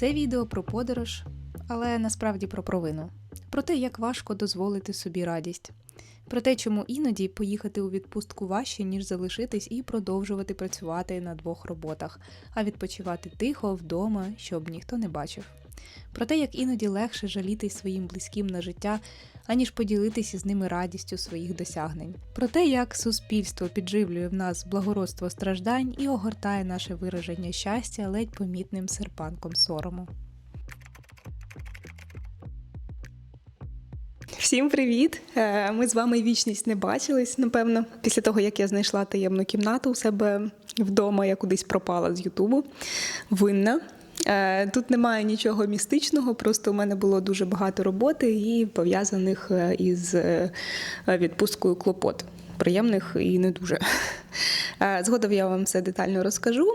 Це відео про подорож, але насправді про провину. Про те, як важко дозволити собі радість. Про те, чому іноді поїхати у відпустку важче, ніж залишитись і продовжувати працювати на двох роботах, а відпочивати тихо вдома, щоб ніхто не бачив. Про те, як іноді легше жалітись своїм близьким на життя, аніж поділитися з ними радістю своїх досягнень. Про те, як суспільство підживлює в нас благородство страждань і огортає наше вираження щастя ледь помітним серпанком сорому. Всім привіт! Е, Ми з вами вічність не бачились, напевно, після того, як я знайшла таємну кімнату у себе вдома, я кудись пропала з Ютубу. Винна. Е, Тут немає нічого містичного, просто у мене було дуже багато роботи і пов'язаних е, із е, відпусткою клопот. Приємних і не дуже. Згодом я вам все детально розкажу.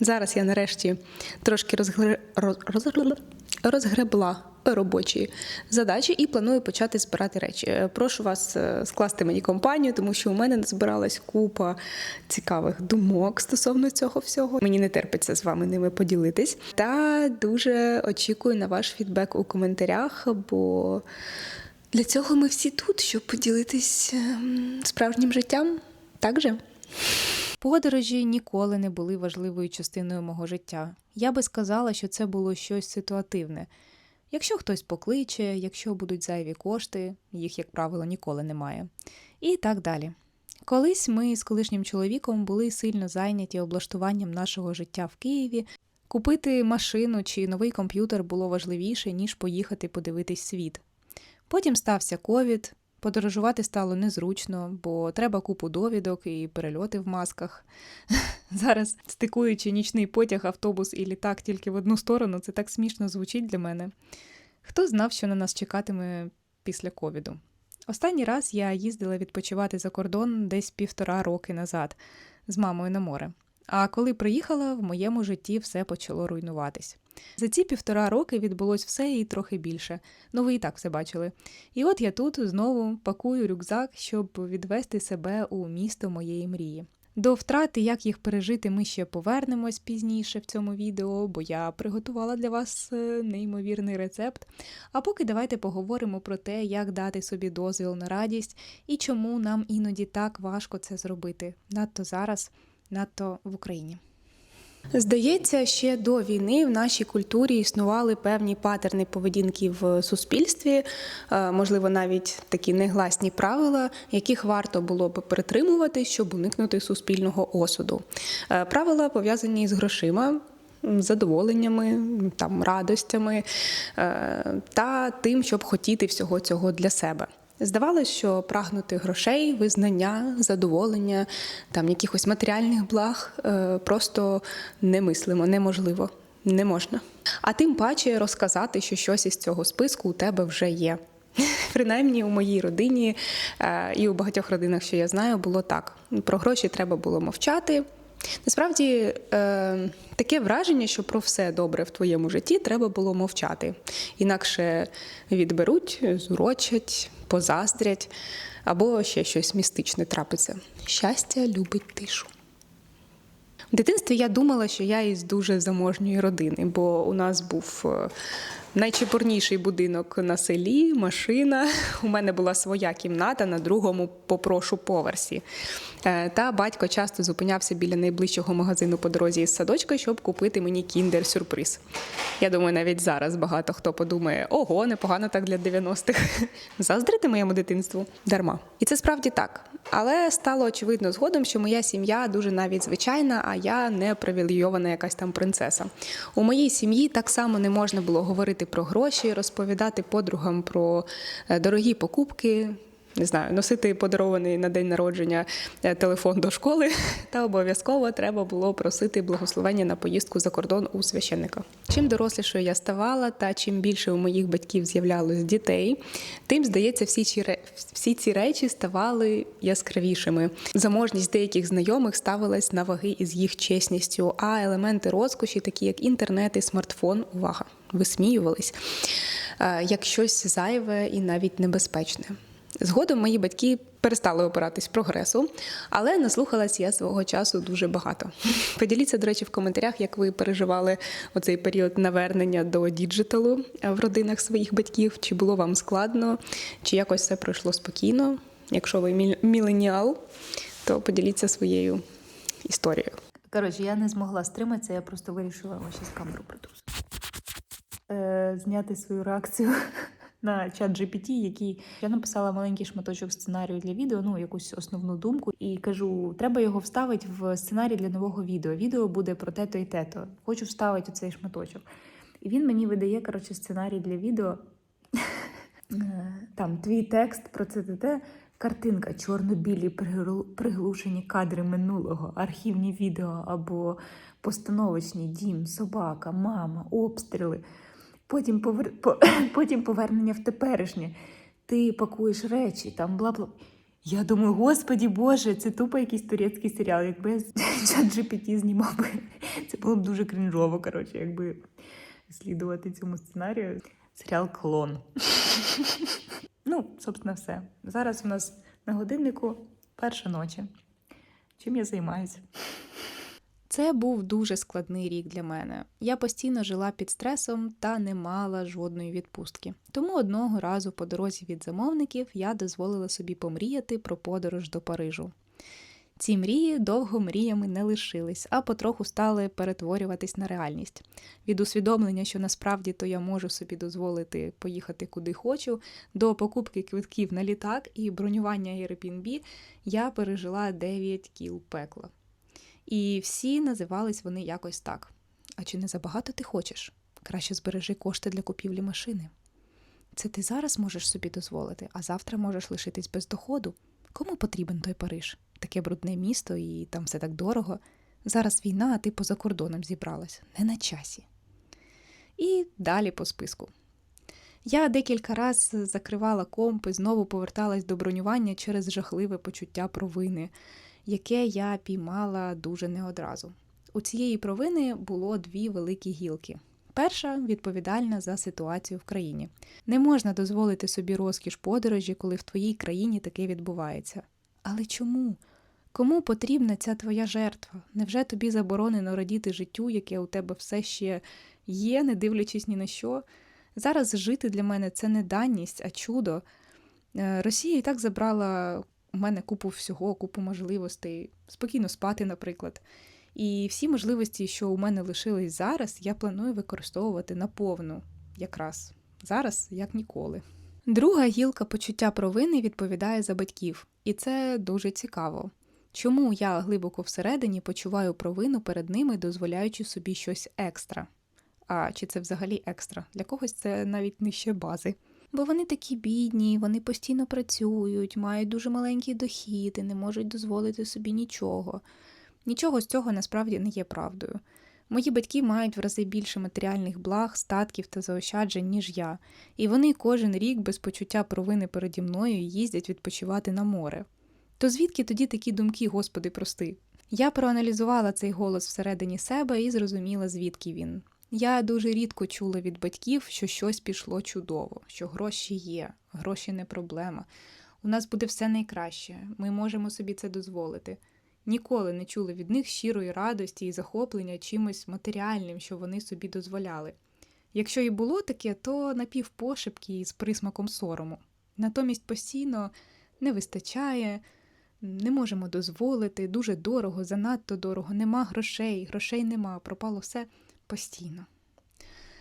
Зараз я нарешті трошки розгре... роз... роз- розгребла робочі задачі і планую почати збирати речі. Е, Прошу вас е, скласти мені компанію, тому що у мене збиралась купа цікавих думок стосовно цього всього. Мені не терпиться з вами ними поділитись. Та дуже очікую на ваш фідбек у коментарях, бо для цього ми всі тут, щоб поділитись ем, справжнім життям. Так же? Подорожі ніколи не були важливою частиною мого життя. Я би сказала, що це було щось ситуативне. Якщо хтось покличе, якщо будуть зайві кошти, їх, як правило, ніколи немає. І так далі. Колись ми з колишнім чоловіком були сильно зайняті облаштуванням нашого життя в Києві. Купити машину чи новий комп'ютер було важливіше, ніж поїхати подивитись світ. Потім стався ковід, подорожувати стало незручно, бо треба купу довідок і перельоти в масках. Зараз, стикуючи нічний потяг, автобус і літак тільки в одну сторону, це так смішно звучить для мене. Хто знав, що на нас чекатиме після ковіду? Останній раз я їздила відпочивати за кордон десь півтора роки назад з мамою на море. А коли приїхала, в моєму житті все почало руйнуватись. За ці півтора роки відбулось все і трохи більше. Ну, ви і так все бачили. І от я тут знову пакую рюкзак, щоб відвести себе у місто моєї мрії. До втрати, як їх пережити, ми ще повернемось пізніше в цьому відео, бо я приготувала для вас е, неймовірний рецепт. А поки давайте поговоримо про те, як дати собі дозвіл на радість і чому нам іноді так важко це зробити, надто зараз, надто в Україні. Здається, ще до війни в нашій культурі існували певні патерни поведінки в суспільстві, е, можливо, навіть такі негласні правила, яких варто було б притримувати, щоб уникнути суспільного осуду. Е, Правила пов'язані з грошима. Задоволеннями, там радостями е, та тим, щоб хотіти всього цього для себе. Здавалося, що прагнути грошей, визнання, задоволення, там якихось матеріальних благ е, просто немислимо, неможливо, не можна. А тим паче розказати, що щось із цього списку у тебе вже є. Принаймні у моїй родині е, і у багатьох родинах, що я знаю, було так. Про гроші треба було мовчати. Насправді е, таке враження, що про все добре в твоєму житті треба було мовчати. Інакше відберуть, зурочать, позаздрять або ще щось містичне трапиться. Щастя любить тишу. В дитинстві я думала, що я із дуже заможньої родини, бо у нас був е, найчепурніший будинок на селі, машина. У мене була своя кімната на другому попрошу поверсі. Е, Та батько часто зупинявся біля найближчого магазину по дорозі із садочка, щоб купити мені кіндер-сюрприз. Я думаю, навіть зараз багато хто подумає: ого, непогано так для 90-х. Заздрити моєму дитинству дарма. І це справді так. Але стало очевидно згодом, що моя сім'я дуже навіть звичайна, а я не привілейована якась там принцеса. У моїй сім'ї так само не можна було говорити про гроші, розповідати подругам про е, дорогі покупки. Не знаю, носити подарований на день народження е, телефон до школи, та обов'язково треба було просити благословення на поїздку за кордон у священника. Чим дорослішою я ставала, та чим більше у моїх батьків з'являлось дітей, тим здається, всі ці всі ці речі ставали яскравішими. Заможність деяких знайомих ставилась на ваги із їх чесністю, а елементи розкоші, такі як інтернет і смартфон, увага, висміювались е, як щось зайве і навіть небезпечне. Згодом мої батьки перестали опиратись прогресу, але наслухалась я свого часу дуже багато. Поділіться, до речі, в коментарях, як ви переживали оцей період навернення до діджиталу в родинах своїх батьків. Чи було вам складно, чи якось все пройшло спокійно. Якщо ви міл- міленіал, то поділіться своєю історією. Коротше, я не змогла стриматися, я просто вирішила ось зараз камеру притусу. Е, зняти свою реакцію на чат GPT, який я написала маленький шматочок сценарію для відео, ну якусь основну думку, і кажу: треба його вставити в сценарій для нового відео. Відео буде про тето і тето. Хочу вставити цей шматочок. І він мені видає коротше, сценарій для відео. Е, Там твій текст про це те, картинка, чорно-білі приглушені кадри минулого, архівні відео або постановочні дім, собака, мама, обстріли. Потім, повер... по- потім повернення в теперішнє. Ти пакуєш речі, там бла-бла. Я думаю, господі Боже, це тупо якийсь турецький серіал. Якби я чат GPT знімав би, це було б дуже крінжово, коротше, якби слідувати цьому сценарію. Серіал Клон. Ну, собственно, все. Зараз у нас на годиннику перша ночі. Чим я займаюся? Це був дуже складний рік для мене. Я постійно жила під стресом та не мала жодної відпустки. Тому одного разу по дорозі від замовників я дозволила собі помріяти про подорож до Парижу. Ці мрії довго мріями не лишились, а потроху стали перетворюватись на реальність. Від усвідомлення, що насправді то я можу собі дозволити поїхати куди хочу, до покупки квитків на літак і бронювання Airbnb я пережила 9 кіл пекла. І всі називались вони якось так. А чи не забагато ти хочеш? Краще збережи кошти для купівлі машини. Це ти зараз можеш собі дозволити, а завтра можеш лишитись без доходу. Кому потрібен той Париж? Таке брудне місто і там все так дорого. Зараз війна, а ти поза кордоном зібралась. Не на часі. І далі по списку. Я декілька разів закривала комп і знову поверталась до бронювання через жахливе почуття провини, яке я піймала дуже не одразу. У цієї провини було дві великі гілки. Перша відповідальна за ситуацію в країні. Не можна дозволити собі розкіш подорожі, коли в твоїй країні таке відбувається. Але чому? Кому потрібна ця твоя жертва? Невже тобі заборонено радіти життю, яке у тебе все ще є, не дивлячись ні на що? Зараз жити для мене це не данність, а чудо. Е, Росія і так забрала у мене купу всього, купу можливостей, спокійно спати, наприклад. І всі можливості, що у мене лишились зараз, я планую використовувати наповну, якраз зараз, як ніколи. Друга гілка почуття провини відповідає за батьків, і це дуже цікаво. Чому я глибоко всередині почуваю провину перед ними, дозволяючи собі щось екстра? А чи це взагалі екстра? Для когось це навіть нижче бази. Бо вони такі бідні, вони постійно працюють, мають дуже маленький дохід і не можуть дозволити собі нічого. Нічого з цього насправді не є правдою. Мої батьки мають в рази більше матеріальних благ, статків та заощаджень, ніж я, і вони кожен рік без почуття провини переді мною їздять відпочивати на море. То звідки тоді такі думки, Господи, прости? Я проаналізувала цей голос всередині себе і зрозуміла, звідки він. Я дуже рідко чула від батьків, що щось пішло чудово, що гроші є, гроші не проблема. У нас буде все найкраще, ми можемо собі це дозволити. Ніколи не чули від них щирої радості і захоплення чимось матеріальним, що вони собі дозволяли. Якщо і було таке, то напівпошепки з присмаком сорому. Натомість постійно не вистачає, не можемо дозволити, дуже дорого, занадто дорого, нема грошей, грошей нема, пропало все постійно.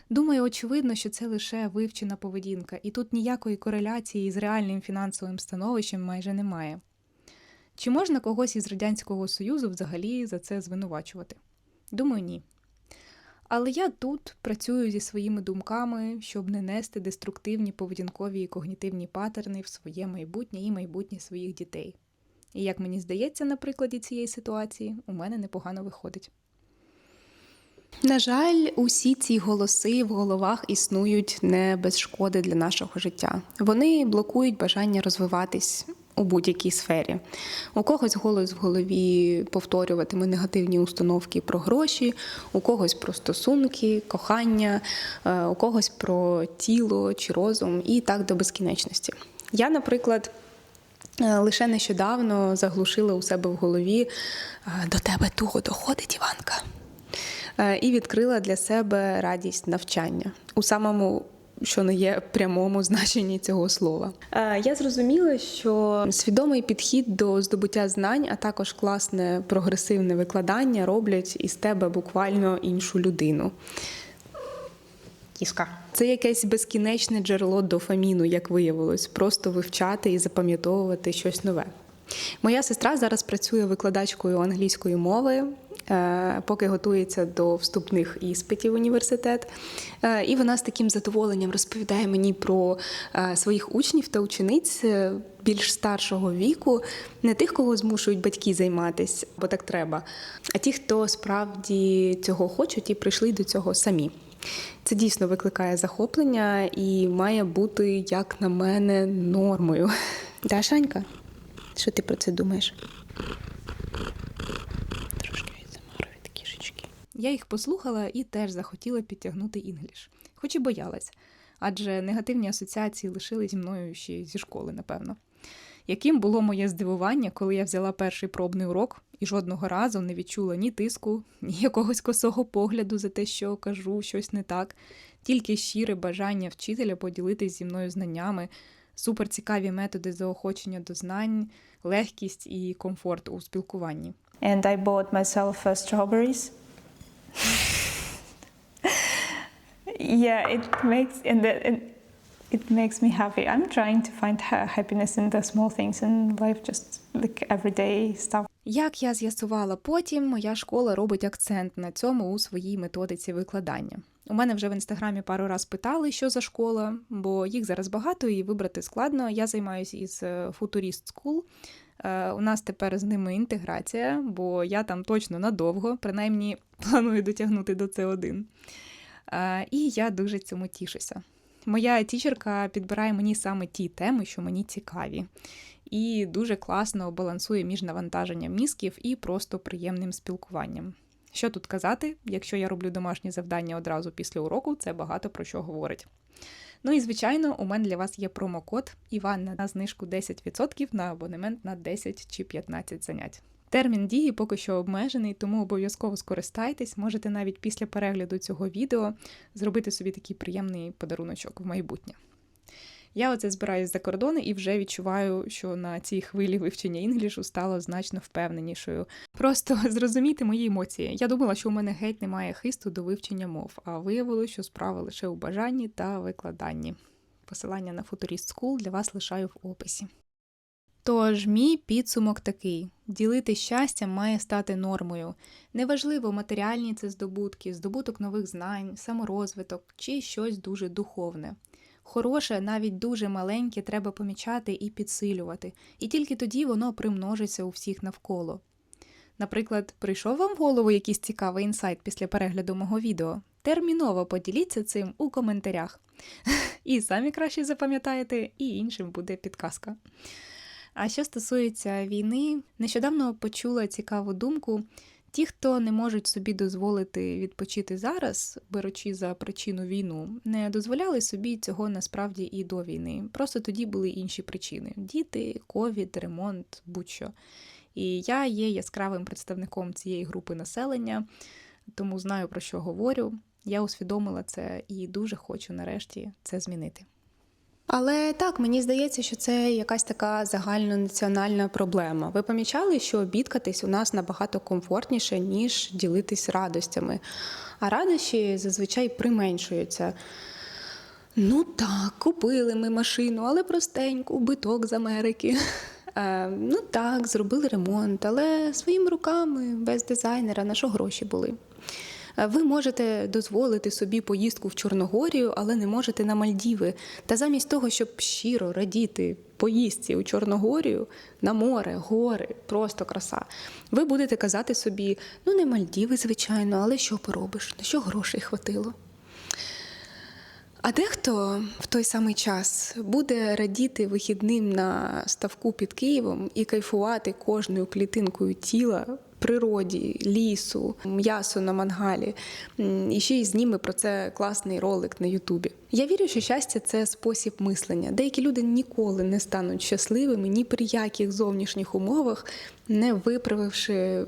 Думаю, очевидно, що це лише вивчена поведінка, і тут ніякої кореляції з реальним фінансовим становищем майже немає. Чи можна когось із Радянського Союзу взагалі за це звинувачувати? Думаю, ні. Але я тут працюю зі своїми думками, щоб не нести деструктивні поведінкові і когнітивні патерни в своє майбутнє і майбутнє своїх дітей. І як мені здається, на прикладі цієї ситуації, у мене непогано виходить. На жаль, усі ці голоси в головах існують не без шкоди для нашого життя. Вони блокують бажання розвиватись у будь-якій сфері. У когось голос в голові повторюватиме негативні установки про гроші, у когось про стосунки, кохання, е, у когось про тіло чи розум, і так до безкінечності. Я, наприклад, Е, Лише нещодавно заглушила у себе в голові е, до тебе туго доходить, Іванка. Е, І відкрила для себе радість навчання у самому, що не є прямому значенні цього слова. Е, Я зрозуміла, що свідомий підхід до здобуття знань, а також класне прогресивне викладання роблять із тебе буквально іншу людину. Кішка. Це якесь безкінечне джерело дофаміну, як виявилось, просто вивчати і запам'ятовувати щось нове. Моя сестра зараз працює викладачкою англійської мови, поки готується до вступних іспитів в університет. Е, І вона з таким задоволенням розповідає мені про е, своїх учнів та учениць е, більш старшого віку, не тих, кого змушують батьки займатися, бо так треба, а ті, хто справді цього хочуть і прийшли до цього самі. Це дійсно викликає захоплення і має бути, як на мене, нормою. Дашанька, що ти про це думаєш? Трошки відзамару від кішечки. Я їх послухала і теж захотіла підтягнути інгліш, хоч і боялась, адже негативні асоціації лишили зі мною ще зі школи, напевно. Яким було моє здивування, коли я взяла перший пробний урок і жодного разу не відчула ні тиску, ні якогось косого погляду за те, що кажу щось не так, тільки щире бажання вчителя поділитись зі мною знаннями, суперцікаві методи заохочення до знань, легкість і комфорт у спілкуванні. and I bought myself strawberries. yeah, it makes and, the, and it makes me happy. I'm trying to find happiness in the small things in life, just like everyday stuff. Як я з'ясувала потім, моя школа робить акцент на цьому у своїй методиці викладання. У мене вже в інстаграмі пару раз питали, що за школа, бо їх зараз багато і вибрати складно. Я займаюся із е, Futurist School. Е, У нас тепер з ними інтеграція, бо я там точно надовго, принаймні планую дотягнути до С1. Е, І я дуже цьому тішуся. Моя тічерка підбирає мені саме ті теми, що мені цікаві, і дуже класно балансує між навантаженням мізків і просто приємним спілкуванням. Що тут казати, якщо я роблю домашні завдання одразу після уроку, це багато про що говорить. Ну і звичайно, у мене для вас є промокод Іван на знижку 10% на абонемент на 10 чи 15 занять. Термін дії поки що обмежений, тому обов'язково скористайтесь. Можете навіть після перегляду цього відео зробити собі такий приємний подаруночок в майбутнє. Я оце збираюсь за кордони і вже відчуваю, що на цій хвилі вивчення інглішу стало значно впевненішою. Просто зрозуміти мої емоції. Я думала, що у мене геть немає хисту до вивчення мов, а виявилося, що справа лише у бажанні та викладанні. Посилання на Futurist School для вас лишаю в описі. Тож, мій підсумок такий: ділити щастя має стати нормою. Неважливо, матеріальні це здобутки, здобуток нових знань, саморозвиток чи щось дуже духовне. Хороше, навіть дуже маленьке, треба помічати і підсилювати, і тільки тоді воно примножиться у всіх навколо. Наприклад, прийшов вам в голову якийсь цікавий інсайт після перегляду мого відео? Терміново поділіться цим у коментарях. І самі краще запам'ятаєте, і іншим буде підказка. А що стосується війни, нещодавно почула цікаву думку. Ті, хто не можуть собі дозволити відпочити зараз, беручи за причину війну, не дозволяли собі цього насправді і до війни. Просто тоді були інші причини: діти, ковід, ремонт, будь-що. І я є яскравим представником цієї групи населення, тому знаю про що говорю. Я усвідомила це і дуже хочу нарешті це змінити. Але так, мені здається, що це якась така загальнонаціональна проблема. Ви помічали, що бідкатись у нас набагато комфортніше, ніж ділитись радостями. А радощі зазвичай применшуються. Ну так, купили ми машину, але простеньку, биток з Америки. Е, ну так, зробили ремонт, але своїми руками, без дизайнера, на що гроші були. Е, Ви можете дозволити собі поїздку в Чорногорію, але не можете на Мальдіви. Та замість того, щоб щиро радіти поїздці у Чорногорію, на море, гори, просто краса. Ви будете казати собі: ну не Мальдіви, звичайно, але що поробиш? На що грошей хватило? А дехто в той самий час буде радіти вихідним на ставку під Києвом і кайфувати кожною клітинкою тіла природі, лісу, м'ясо на мангалі. І ще й зніме про це класний ролик на Ютубі. Я вірю, що щастя це спосіб мислення. Деякі люди ніколи не стануть щасливими ні при яких зовнішніх умовах, не виправивши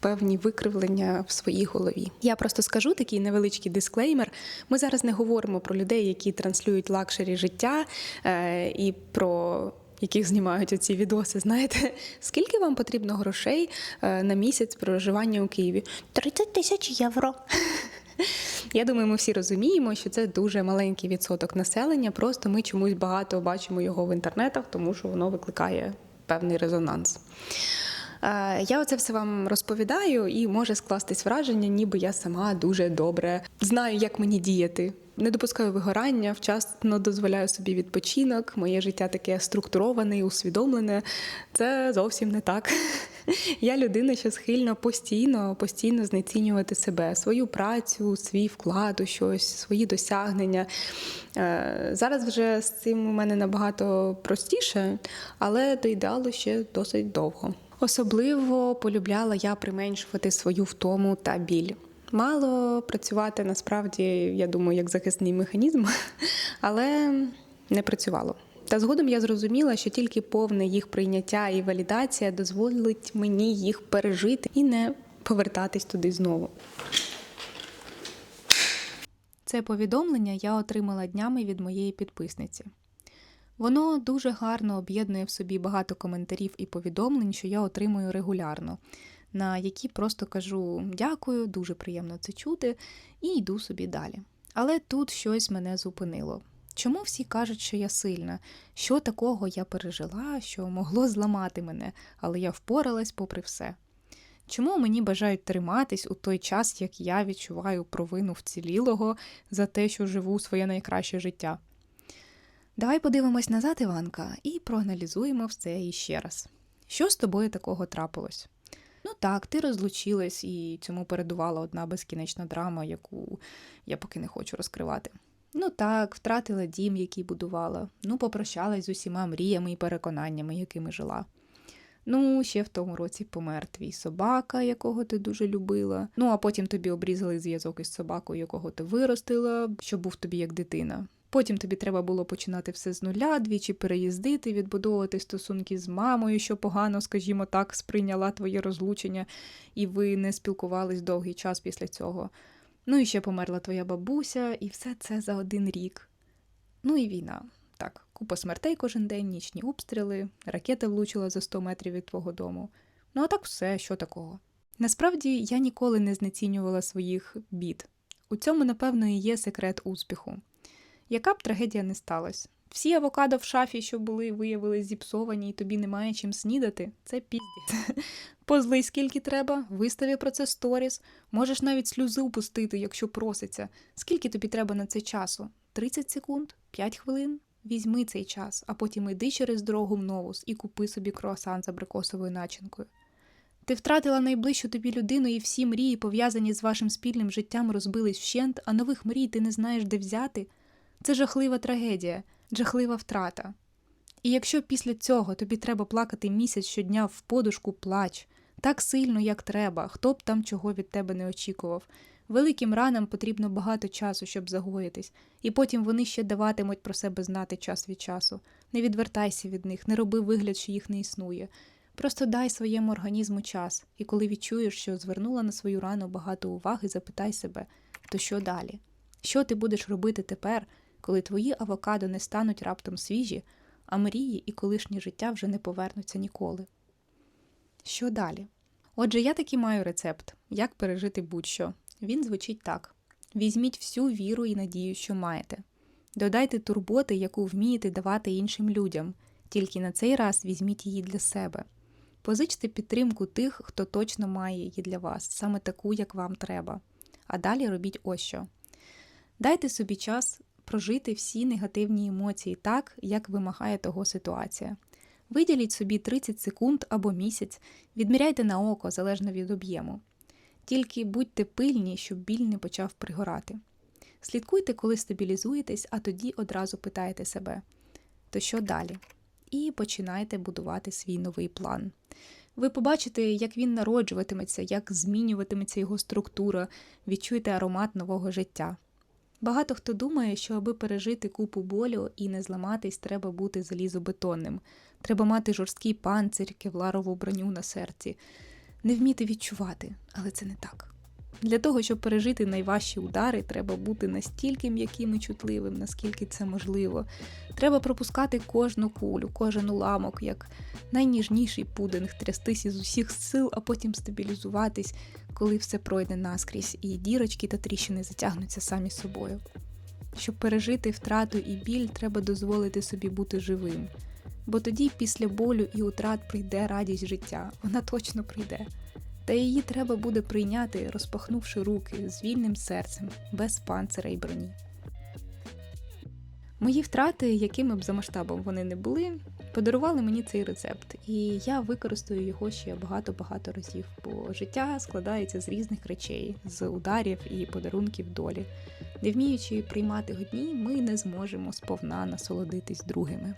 певні викривлення в своїй голові. Я просто скажу такий невеличкий дисклеймер. Ми зараз не говоримо про людей, які транслюють лакшері життя е, і про. Яких знімають оці відоси, знаєте, скільки вам потрібно грошей е, на місяць проживання у Києві? 30 тисяч євро. Я думаю, ми всі розуміємо, що це дуже маленький відсоток населення. Просто ми чомусь багато бачимо його в інтернетах, тому що воно викликає певний резонанс. Е, Я оце все вам розповідаю, і може скластись враження, ніби я сама дуже добре знаю, як мені діяти. Не допускаю вигорання, вчасно дозволяю собі відпочинок. Моє життя таке структуроване і усвідомлене. Це зовсім не так. Я людина, що схильна постійно, постійно знецінювати себе, свою працю, свій вклад у щось, свої досягнення. Е, Зараз вже з цим у мене набагато простіше, але до ідеалу ще досить довго. Особливо полюбляла я применшувати свою втому та біль. Мало працювати насправді, я думаю, як захисний механізм, але не працювало. Та згодом я зрозуміла, що тільки повне їх прийняття і валідація дозволить мені їх пережити і не повертатись туди знову. Це повідомлення я отримала днями від моєї підписниці. Воно дуже гарно об'єднує в собі багато коментарів і повідомлень, що я отримую регулярно, на які просто кажу дякую, дуже приємно це чути, і йду собі далі. Але тут щось мене зупинило. Чому всі кажуть, що я сильна? Що такого я пережила, що могло зламати мене, але я впоралась попри все? Чому мені бажають триматись у той час, як я відчуваю провину вцілілого за те, що живу своє найкраще життя? Давай подивимось назад, Іванка, і проаналізуємо все іще раз. Що з тобою такого трапилось? Так, ти розлучилась, і цьому передувала одна безкінечна драма, яку я поки не хочу розкривати. Ну так, втратила дім, який будувала, ну попрощалась з усіма мріями і переконаннями, якими жила. Ну, ще в тому році помер твій собака, якого ти дуже любила. Ну, а потім тобі обрізали зв'язок із собакою, якого ти виростила, що був тобі як дитина. Потім тобі треба було починати все з нуля, двічі переїздити, відбудовувати стосунки з мамою, що погано, скажімо так, сприйняла твоє розлучення, і ви не спілкувались довгий час після цього. Ну і ще померла твоя бабуся, і все це за один рік. Ну і війна. Так, купа смертей кожен день, нічні обстріли, ракета влучила за 100 метрів від твого дому. Ну а так все, що такого. Насправді я ніколи не знецінювала своїх бід. У цьому, напевно, і є секрет успіху. Яка б трагедія не сталася? Всі авокадо в шафі, що були, виявились зіпсовані, і тобі немає чим снідати, це піздець. Позлий скільки треба, вистави про це сторіс, можеш навіть сльози упустити, якщо проситься. Скільки тобі треба на це часу? 30 секунд? 5 хвилин? Візьми цей час, а потім йди через дорогу в новус і купи собі круасан з абрикосовою начинкою. Ти втратила найближчу тобі людину, і всі мрії, пов'язані з вашим спільним життям, розбились вщент, а нових мрій ти не знаєш, де взяти. Це жахлива трагедія, жахлива втрата. І якщо після цього тобі треба плакати місяць щодня в подушку, плач, так сильно, як треба, хто б там чого від тебе не очікував. Великим ранам потрібно багато часу, щоб загоїтись, і потім вони ще даватимуть про себе знати час від часу. Не відвертайся від них, не роби вигляд, що їх не існує. Просто дай своєму організму час, і коли відчуєш, що звернула на свою рану багато уваги, запитай себе, то що далі? Що ти будеш робити тепер, коли твої авокадо не стануть раптом свіжі, а мрії і колишнє життя вже не повернуться ніколи? Що далі? Отже, я таки маю рецепт, як пережити будь-що. Він звучить так: візьміть всю віру і надію, що маєте. Додайте турботи, яку вмієте давати іншим людям, тільки на цей раз візьміть її для себе. Позичте підтримку тих, хто точно має її для вас, саме таку, як вам треба. А далі робіть ось що. Дайте собі час прожити всі негативні емоції так, як вимагає того ситуація. Виділіть собі 30 секунд або місяць, відміряйте на око залежно від об'єму. Тільки будьте пильні, щоб біль не почав пригорати. Слідкуйте, коли стабілізуєтесь, а тоді одразу питаєте себе, то що далі? І починайте будувати свій новий план. Ви побачите, як він народжуватиметься, як змінюватиметься його структура, відчуєте аромат нового життя. Багато хто думає, що аби пережити купу болю і не зламатись, треба бути залізобетонним. Треба мати жорсткий панцир, кевларову броню на серці, не вміти відчувати, але це не так. Для того, щоб пережити найважчі удари, треба бути настільки м'яким і чутливим, наскільки це можливо. Треба пропускати кожну кулю, кожен уламок, як найніжніший пудинг, трястись із усіх сил, а потім стабілізуватись, коли все пройде наскрізь, і дірочки та тріщини затягнуться самі собою. Щоб пережити втрату і біль, треба дозволити собі бути живим. Бо тоді, після болю і утрат, прийде радість життя. Вона точно прийде. Та її треба буде прийняти, розпахнувши руки з вільним серцем, без панцира й броні. Мої втрати, якими б за масштабом вони не були, подарували мені цей рецепт, і я використаю його ще багато-багато разів, бо життя складається з різних речей, з ударів і подарунків долі. Не вміючи приймати одні, ми не зможемо сповна насолодитись другими.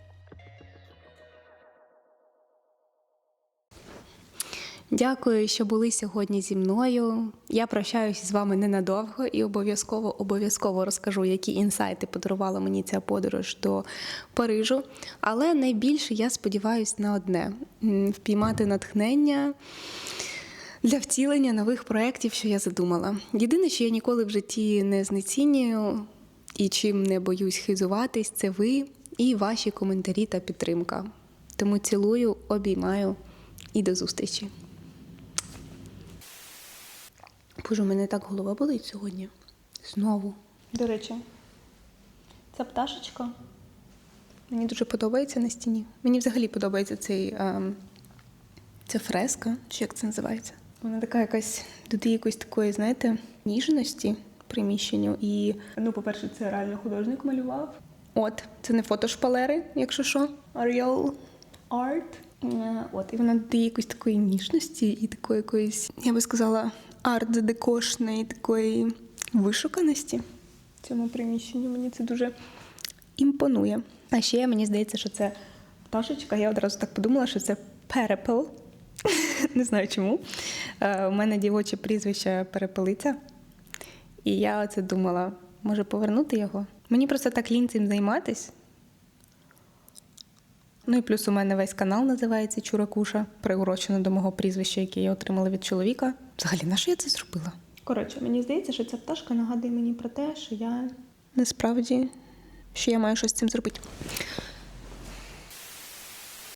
Дякую, що були сьогодні зі мною. Я прощаюсь з вами ненадовго і обов'язково обов'язково розкажу, які інсайти подарувала мені ця подорож до Парижу. Але найбільше я сподіваюся на одне: впіймати натхнення. Для втілення нових проєктів, що я задумала. Єдине, що я ніколи в житті не знецінюю і чим не боюсь хизуватись, це ви і ваші коментарі та підтримка. Тому цілую, обіймаю і до зустрічі. Боже, у мене так голова болить сьогодні. Знову. До речі, ця пташечка мені дуже подобається на стіні. Мені взагалі подобається цей, ем, ця фреска, чи як це називається. Вона така якась додає якоїсь такої, знаєте, ніжності приміщенню. І, ну, по-перше, це реально художник малював. От, це не фото шпалери, якщо що. А real art. Е, От, і вона додає якоїсь такої ніжності і такої якоїсь, я би сказала, арт-декошної такої вишуканості в цьому приміщенні. Мені це дуже імпонує. А ще мені здається, що це пташечка. Я одразу так подумала, що це перепел. Не знаю чому. Е, У мене дівоче прізвище перепелиця. І я оце думала, може повернути його. Мені просто так лінь цим займатись. Ну і плюс у мене весь канал називається Чуракуша, приурочено до мого прізвища, яке я отримала від чоловіка. Взагалі, на що я це зробила? Коротше, мені здається, що ця пташка нагадує мені про те, що я насправді що я маю щось з цим зробити.